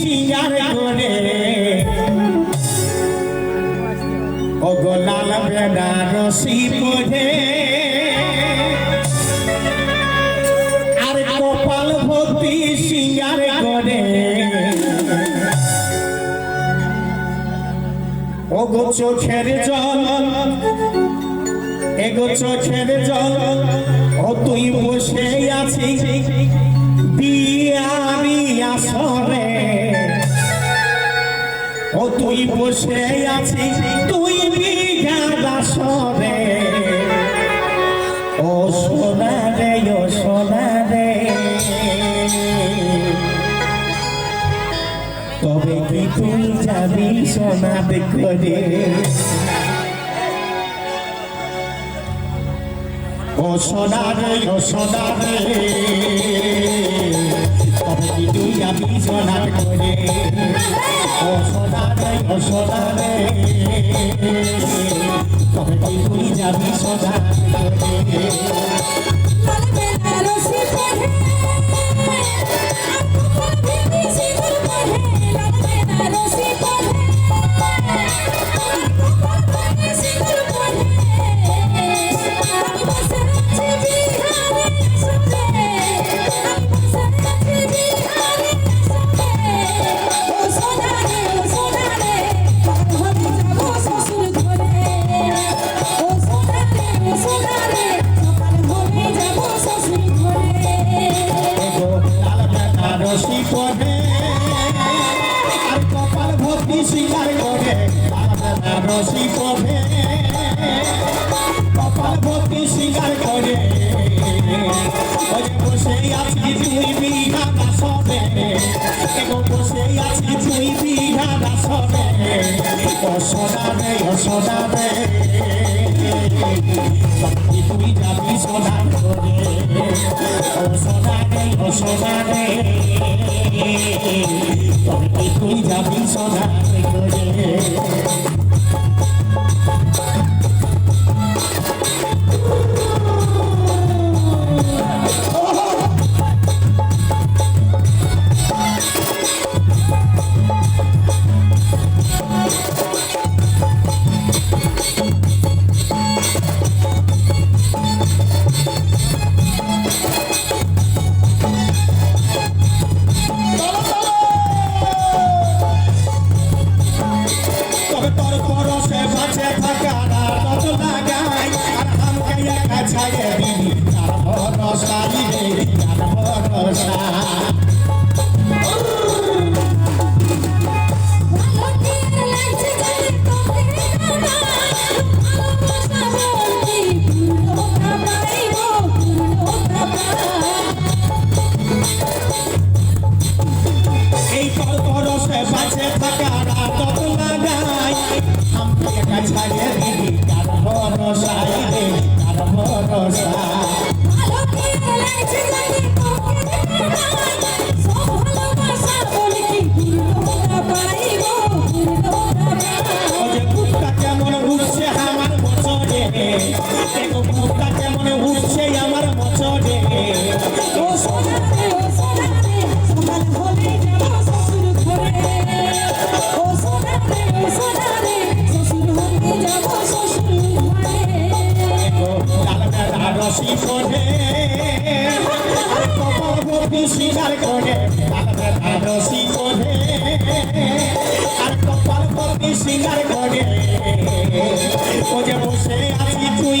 Singer করে ও বেনারসি পরে। আর কপাল ভর্তি সিঙ্গার করে। ও চোখের জল, এগো চোখের জল, ও তুই বসে আছিস। বিয়ারি ও তুই বসে আছিস তুই বিঘা আসরে ও সোনা রে, ও সোনা রে। তবে কি তুই যাবি সোনা করে ও সোনা রে, ও সোনা রে। তবে কি তুই যাবি সোনা করে রে তবে কি তুই যাবি সোনা কপাল স্বীকার করে রসি পরে কপাল ভর্তি স্বীকার করে বসে আছি তুই বিঘা এগো বসে আছি তুই বিঘা সোনা রে বাকি তুই যাবি সোনা সোনা রে সোনা রে তবে তুই যাবি সোনা করে পরশে বাঁচে থাকা রাত লাগাই আর আমাকে একা ছাড়ে দিবি তার ভরসা রে তার ভরসা পুরো কামাই ওরে বুকটা কেমন উঠছে আমার বছরে। বেলা রসি করে আর কপাল ভর্তি শিকার করে রসি করে আর কপাল ভর্তি শিকার করে। ও যে বসে আছি তুই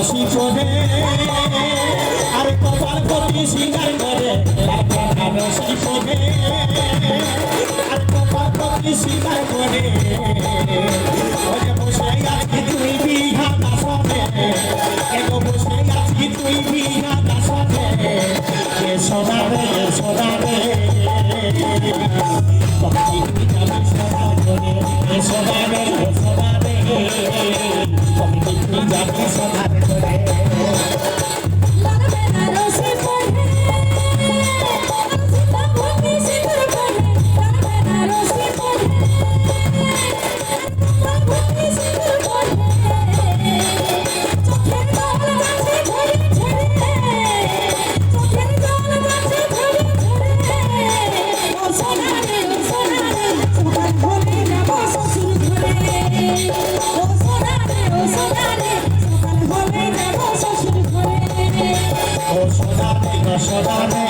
রসি করে আর কপাল কপি সিঙ্গার করে তার কথা রসি করে আর কপাল কপি সিঙ্গার করে। বসে আছি তুই বিঘা দাসনে বসে সদানে সদানে